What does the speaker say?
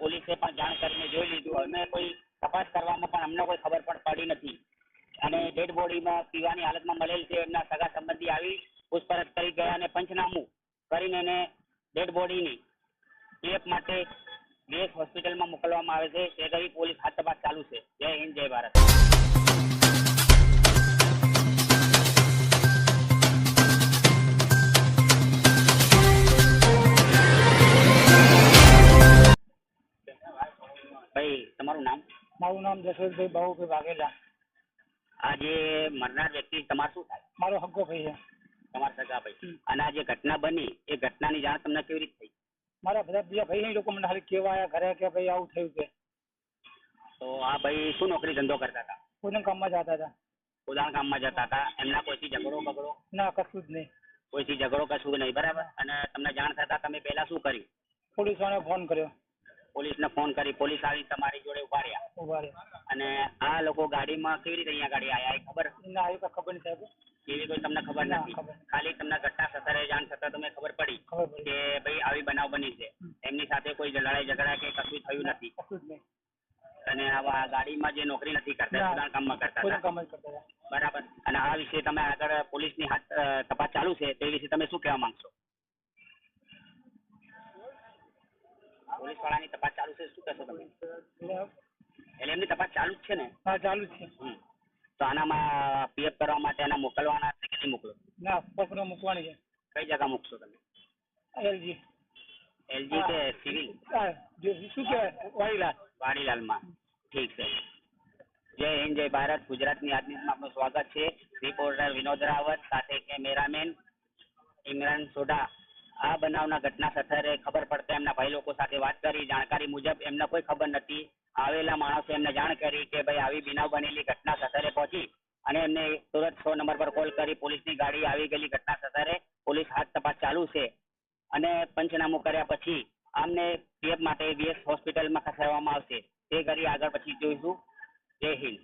પોલીસે પણ જાણ કરીને જોઈ લીધું. અને કોઈ તપાસ કરવામાં પણ અમને કોઈ ખબર પણ પડી નથી. અને ડેડ બોડીમાં પીવાની હાલતમાં મળેલ છે એમના સગા સંબંધી આવી પૂછપરછ કરી ગયા અને પંચનામું કરીને એને ડેડ બોડીની પીએફ માટે વીએસ હોસ્પિટલમાં મોકલવામાં આવે છે. તે કરી પોલીસ હાથ તપાસ ચાલુ છે. જય હિન્દ, જય ભારત. ભાઈ તમારું નામ? મારું નામ જશવંતભાઈ બાબુભાઈ વાઘેલા. આ જે મરનાર વ્યક્તિ તમારું શું થાય? મારો હગ્ગો ભાઈ છે. તમારા સગા ભાઈ. અને આ જે ઘટના બની એ ઘટનાની જાણ તમને કેવી રીતે થઈ? મારા બધા બીજા ભાઈ એ લોકો મને ખાલી કહેવા આવ્યા ઘરે કે ભાઈ આવું થયું છે. તો આ ભાઈ શું નોકરી ધંધો કરતા હતા? કોઈને કામમાં જતા હતા. ઉદાહરણ કામમાં જતા હતા. એમના કોઈથી ઝઘડો બગડો? ના કશું જ નહીં. કોઈથી ઝઘડો કશું નહીં. બરાબર? અને તમને જાણ થતા તમે પહેલા શું કર્યું? પોલીસ વાળાને ફોન કર્યો. પોલીસને ફોન કરી પોલીસ આવી તમારી જોડે ઊભા રહ્યા. અને આ લોકો ગાડીમાં કેવી રીતે અહિયાં ગાડી આયા એ ખબર? ના એ તો ખબર સાહેબ. એવી કોઈ તમને ખબર નથી? ખાલી તમને ઘટના સ્થળે જાણ થતા તમને ખબર પડી કે ભાઈ આવી બનાવ બની છે. એમની સાથે કોઈ લડાઈ ઝઘડા કે કશું થયું નથી. અને આવા ગાડીમાં જે નોકરી નથી કરતા ના. ઉદાહરણ કામમાં કરતા હતા. કામ બરાબર. અને આ વિશે તમે આગળ પોલીસની ની તપાસ ચાલુ છે તે વિશે તમે શું કહેવા માંગશો? પોલીસ વાળાની તપાસ ચાલુ છે શું કહેશો તમે? એટલે એમની તપાસ ચાલુ જ છે ને? હા ચાલુ જ છે. તો આનામાં પીએફ કરવા માટે એના મોકલવાના છે કે નહીં મોકલો? ના પકડો મૂકવાની છે. કઈ જગા મૂકશો તમે? L G. એલજી કે સિવિલ? શું કહેવાય? વાડીલાલ. વાડીલાલમાં. ઠીક છે. જય હિન્દ જય ભારત. ગુજરાતની આજની આપનું સ્વાગત છે. રિપોર્ટર વિનોદ રાવત સાથે કેમેરામેન ઇમરાન સોઢા. આ બનાવના ઘટના સ્થળે ખબર પડતા એમના ભાઈ લોકો સાથે વાત કરી, જાણકારી મુજબ એમને કોઈ ખબર નથી. આવેલા માણસો એમને જાણ કરી કે ભાઈ આવી બનાવ બનેલી ઘટના સ્થળે પહોંચી અને એમને તુરંત સો નંબર પર કોલ કરી પોલીસની ગાડી આવી ગયેલી ઘટના સ્થળે પોલીસ હાથ તપાસ ચાલુ છે અને પંચનામું કર્યા પછી આમને પીએફ માટે બીએસ હોસ્પિટલમાં ખસેડવામાં આવશે. તે કરી આગળ પછી જોઈશું. જય હિન્દ.